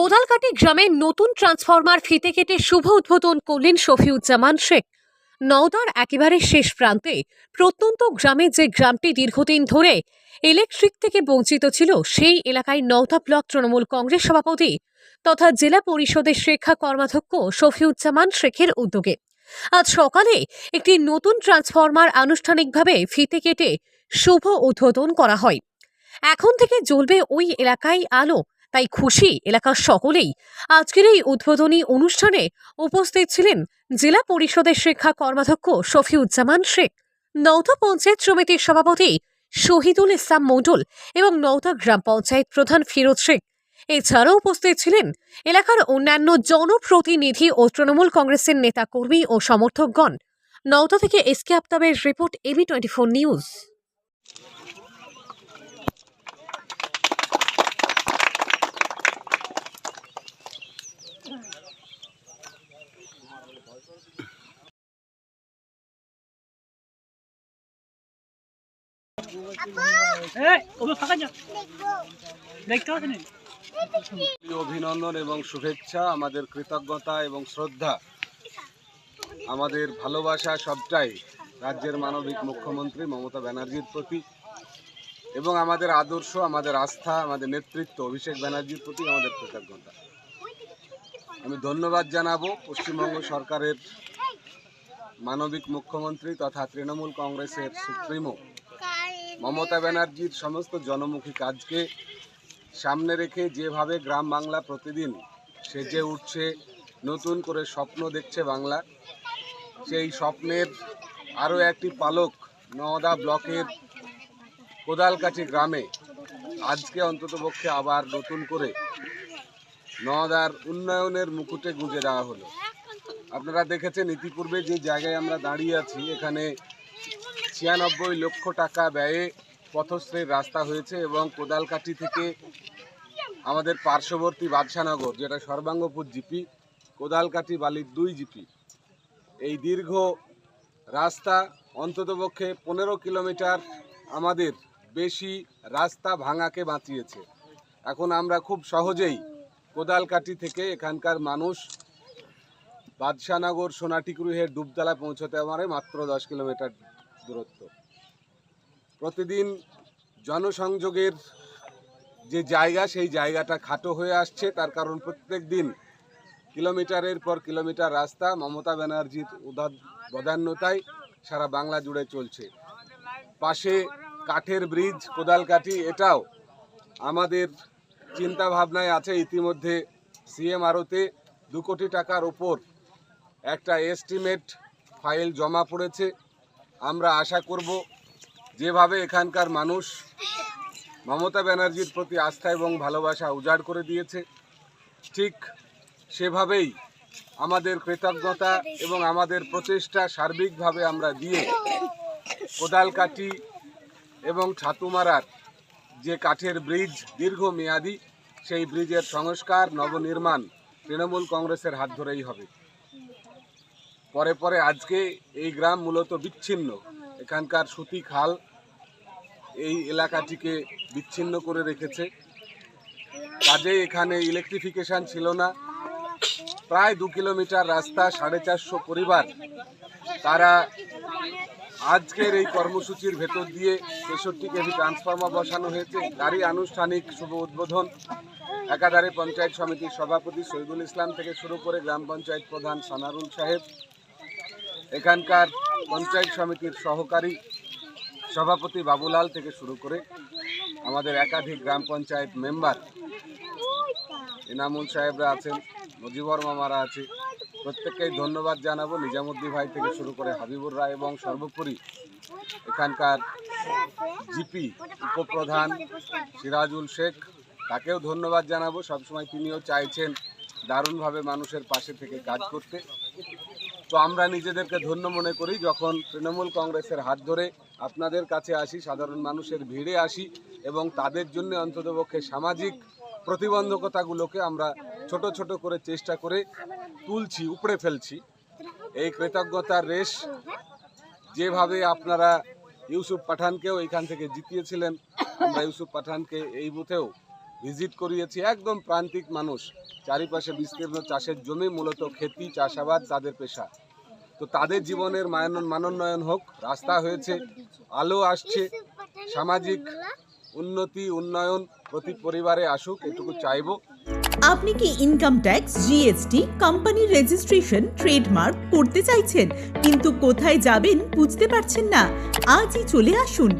কোদালকাটি গ্রামে নতুন ট্রান্সফরমার ফিতে কেটে শুভ উদ্বোধন করলেন শফিউজ্জামান শেখ। নওদার একেবারে শেষ প্রান্তে প্রত্যন্ত গ্রামে যে গ্রামটি দীর্ঘদিন ধরে ইলেকট্রিক থেকে বঞ্চিত ছিল, সেই এলাকায় নওদা ব্লক তৃণমূল কংগ্রেস সভাপতি তথা জেলা পরিষদের শিক্ষা কর্মাধ্যক্ষ শফিউজ্জামান শেখের উদ্যোগে। আজ সকালে একটি নতুন ট্রান্সফরমার আনুষ্ঠানিকভাবে ফিতে কেটে শুভ উদ্বোধন করা হয়। এখন থেকে জ্বলবে ওই এলাকায় আলো তাই খুশি এলাকার সকলেই। আজকের এই উদ্বোধনী অনুষ্ঠানে উপস্থিত ছিলেন জেলা পরিষদের শিক্ষা কর্মাধ্যক্ষ শফিউজ্জামান শেখ নৌতা পঞ্চায়েত সমিতির সভাপতি শহীদুল ইসলাম মণ্ডল এবং নৌতা গ্রাম পঞ্চায়েত প্রধান ফিরোজ শেখ। এছাড়াও উপস্থিত ছিলেন এলাকার অন্যান্য জনপ্রতিনিধি ও তৃণমূল কংগ্রেসের নেতাকর্মী ও সমর্থকগণ। নওতা থেকে SK আফতাবের report AB twenty four news এই, ওগুলো ফাঁকা যা দেখতে পাচ্ছি না প্রিয় অভিনন্দন এবং শুভেচ্ছা, আমাদের কৃতজ্ঞতা এবং শ্রদ্ধা। আমাদের ভালোবাসা সবটাই রাজ্যের মানবিক মুখ্যমন্ত্রী মমতা ব্যানার্জির প্রতি এবং আমাদের আদর্শ, আমাদের আস্থা, আমাদের নেতৃত্ব অভিষেক ব্যানার্জির প্রতি আমাদের কৃতজ্ঞতা। আমি ধন্যবাদ জানাব পশ্চিমবঙ্গ সরকারের মানবিক মুখ্যমন্ত্রী তথা তৃণমূল কংগ্রেসের সুপ্রিমো মমতা ব্যানার্জির সমস্ত জনমুখী কাজকে সামনে রেখে যেভাবে গ্রাম বাংলা প্রতিদিন সেজে উঠছে, নতুন করে স্বপ্ন দেখছে বাংলা, সেই স্বপ্নের আরও একটি পালক নওদা ব্লকের কোদালকাঠি গ্রামে আজকে অন্ততপক্ষে আবার নতুন করে নওদার উন্নয়নের মুকুটে গুঁজে দেওয়া হলো। আপনারা দেখেছেন ইতিপূর্বে যে জায়গায় আমরা দাঁড়িয়ে আছি, এখানে ছিয়ানব্বই লক্ষ টাকা ব্যয়ে পথশ্রীর রাস্তা হয়েছে এবং কোদালকাঠি থেকে আমাদের পার্শ্ববর্তী বাদশানগর যেটা সর্বাঙ্গপুর জিপি, কোদালকাঠি বালির দুই জিপি। এই দীর্ঘ রাস্তা অন্ততপক্ষে পনেরো কিলোমিটার আমাদের বেশি রাস্তা ভাঙাকে বাঁচিয়েছে। এখন আমরা খুব সহজেই কোদালকাঠি থেকে এখানকার মানুষ বাদশানগর সোনাটিকুরুহের ডুবতলা পৌঁছতে পারে মাত্র দশ কিলোমিটার। দূরত্ব। প্রতিদিন জনসংযোগের যে জায়গা, সেই জায়গাটা খাটো হয়ে আসছে। তার কারণ প্রত্যেক দিন কিলোমিটারের পর কিলোমিটার রাস্তা মমতা ব্যানার্জির বদান্যতায় সারা বাংলা জুড়ে চলছে। পাশে কাঠের ব্রিজ, কোদালকাঠি, এটাও আমাদের চিন্তা ভাবনায় আছে। ইতিমধ্যে সিএমআরওতে দু কোটি টাকার ওপর একটা এস্টিমেট ফাইল জমা পড়েছে। আমরা আশা করব যেভাবে এখানকার মানুষ মমতা ব্যানার্জির প্রতি আস্থা এবং ভালোবাসা উজাড় করে দিয়েছে, ঠিক সেভাবেই আমাদের কৃতজ্ঞতা এবং আমাদের প্রচেষ্টা সার্বিকভাবে আমরা দিয়ে কোদালকাঠি এবং ছাতুমারার যে কাঠের ব্রিজ দীর্ঘমেয়াদী, সেই ব্রিজের সংস্কার, নবনির্মাণ তৃণমূল কংগ্রেসের হাত ধরেই হবে। পরে পরে আজকে এই গ্রাম মূলত বিচ্ছিন্ন। এখানকার সুতি খাল এই এলাকাটিকে বিচ্ছিন্ন করে রেখেছে। কাজে এখানে ইলেকট্রিফিকেশান ছিল না। প্রায় দু কিলোমিটার রাস্তা, সাড়ে চারশো পরিবার। তারা আজকের এই কর্মসূচির ভেতর দিয়ে তেষট্টি কেভি ট্রান্সফর্মার বসানো হয়েছে। তারই আনুষ্ঠানিক শুভ উদ্বোধন একাধারে পঞ্চায়েত সমিতির সভাপতি শহীদুল ইসলাম থেকে শুরু করে গ্রাম পঞ্চায়েত প্রধান সানারুল সাহেব। এখানকার পঞ্চায়েত সমিতির সহকারী সভাপতি বাবুলাল থেকে শুরু করে আমাদের একাধিক গ্রাম পঞ্চায়েত মেম্বার, এনামুল সাহেবরা আছেন, মুজিবর মামারা আছে। প্রত্যেককেই ধন্যবাদ জানাব। নিজামুদ্দি ভাই থেকে শুরু করে হাবিবুর রায় এবং সর্বোপরি এখানকার জিপি উপপ্রধান সিরাজুল শেখ, তাকেও ধন্যবাদ জানাব। সবসময় তিনিও চাইছেন দারুণভাবে মানুষের পাশে থেকে কাজ করতে। তো আমরা নিজেদেরকে ধন্য মনে করি, যখন তৃণমূল কংগ্রেসের হাত ধরে আপনাদের কাছে আসি, সাধারণ মানুষের ভিড়ে আসি এবং তাদের জন্য অন্ততপক্ষে সামাজিক প্রতিবন্ধকতাগুলোকে আমরা ছোট ছোট করে চেষ্টা করে তুলছি, উপড়ে ফেলছি। এই কৃতজ্ঞতার রেশ যেভাবে আপনারা ইউসুফ পাঠানকেও এখান থেকে জিতিয়েছিলেন, আমরা ইউসুফ পাঠানকে এই বুথেও ভিজিট করিয়েছি একদম প্রান্তিক মানুষ। চারিপাশে বিস্তীর্ণ চাষের জমি, মূলত খেতি, চাষাবাদ, তাদের পেশা। তো তাদের জীবনের মানন মানোন্নয়ন হোক, রাস্তা হয়েছে, আলো আসছে, সামাজিক উন্নতি, উন্নয়ন প্রতি পরিবারে আসুক, এটুকু চাইব। আপনি কি ইনকাম ট্যাক্স জিএসটি কোম্পানির রেজিস্ট্রেশন ট্রেডমার্ক করতে চাইছেন, কিন্তু কোথায় যাবেন বুঝতে পারছেন না? আজই চলে আসুন,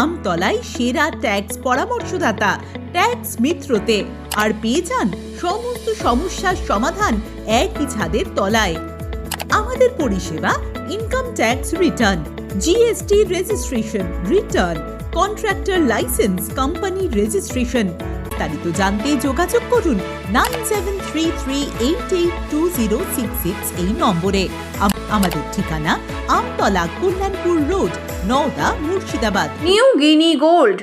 আমতলায় সেরা ট্যাক্স পরামর্শদাতা ট্যাক্স মিত্রতে আর পেয়ে যান সমস্ত সমস্যার সমাধান একই ছাদের তলায়। আমাদের পরিষেবা income tax return GST registration return contractor licence company registration বিস্তারিত জানতে যোগাযোগ করুন nine seven three three eight eight two zero six six এই নম্বরে। আম- আমাদের ঠিকানা Amtala Kalyanpur road, Nawda Murshidabad. New guinea gold.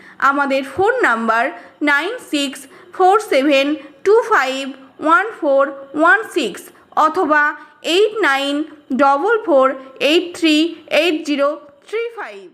আমাদের phone number nine six four seven two five one four one six অথবা eight nine double four eight three eight zero three five.